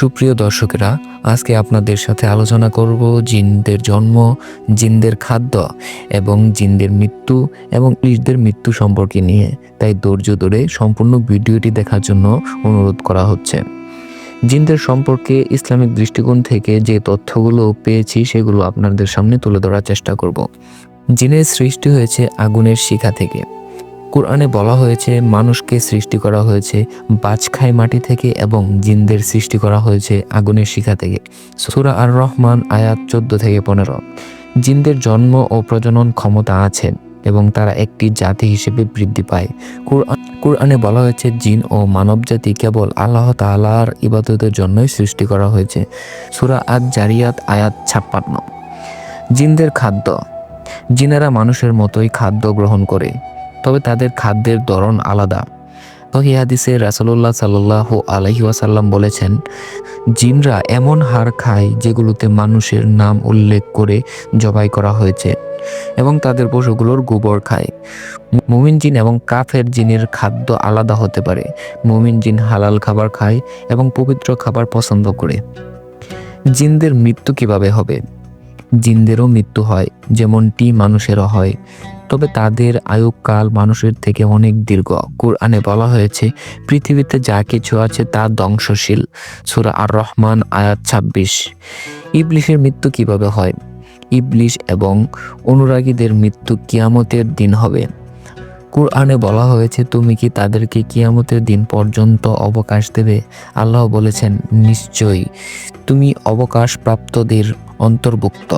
সুপ্রিয় দর্শকেরা, আজকে আপনাদের সাথে আলোচনা করব জিনদের জন্ম, জিনদের খাদ্য এবং জিনদের মৃত্যু এবং ইসদের মৃত্যু সম্পর্কে নিয়ে। তাই ধৈর্য ধরে সম্পূর্ণ ভিডিওটি দেখার জন্য অনুরোধ করা হচ্ছে। জিনদের সম্পর্কে ইসলামিক দৃষ্টিকোণ থেকে যে তথ্যগুলো পেয়েছি, সেগুলো আপনাদের সামনে তুলে ধরার চেষ্টা করব। জিনের সৃষ্টি হয়েছে আগুনের শিখা থেকে। কোরআনে বলা হয়েছে, মানুষকে সৃষ্টি করা হয়েছে বাজখাই মাটি থেকে এবং জিনদের সৃষ্টি করা হয়েছে আগুনের শিখা থেকে। সুরা আর রহমান আয়াত চোদ্দ থেকে পনেরো। জিনদের জন্ম ও প্রজনন ক্ষমতা আছে এবং তারা একটি জাতি হিসেবে বৃদ্ধি পায়। কোরআন- বলা হয়েছে, জিন ও মানবজাতি কেবল আল্লাহ তাআলার ইবাদতের জন্যই সৃষ্টি করা হয়েছে। সুরা আদ জারিয়াত আয়াত ছাপ্পান্ন। জিনদের খাদ্য। জিনেরা মানুষের মতোই খাদ্য গ্রহণ করে। তবে তাদের খাদ্যের ধরন আলাদা। সহি হাদিসে রাসুল্লাহ সাল্লাহ আলহি ওয়াসাল্লাম বলেছেন, জিনরা এমন হাড় খায় যেগুলোতে মানুষের নাম উল্লেখ করে জবাই করা হয়েছে এবং তাদের পশুগুলোর গোবর খায়। মুমিন জিন এবং কাফের জিনের খাদ্য আলাদা হতে পারে। মুমিন জিন হালাল খাবার খায় এবং পবিত্র খাবার পছন্দ করে। জিনদের মৃত্যু কীভাবে হবে? জিনদেরও মৃত্যু হয়, যেমনটি মানুষেরও হয়। তবে তাদের আয়ুকাল মানুষের থেকে অনেক দীর্ঘ। কোরআনে বলা হয়েছে, পৃথিবীতে যা কিছু আছে তা ধ্বংসশীল। সুরা আর রহমান আয়াত ছাব্বিশ। ইবলিশের মৃত্যু কীভাবে হয়? ইবলিশ এবং অনুরাগীদের মৃত্যু কিয়ামতের দিন হবে। কোরআনে বলা হয়েছে, তুমি কি তাদেরকে কিয়ামতের দিন পর্যন্ত অবকাশ দেবে? আল্লাহ বলেছেন, নিশ্চয়ই। তুমি অবকাশ প্রাপ্তদের অন্তর্ভুক্ত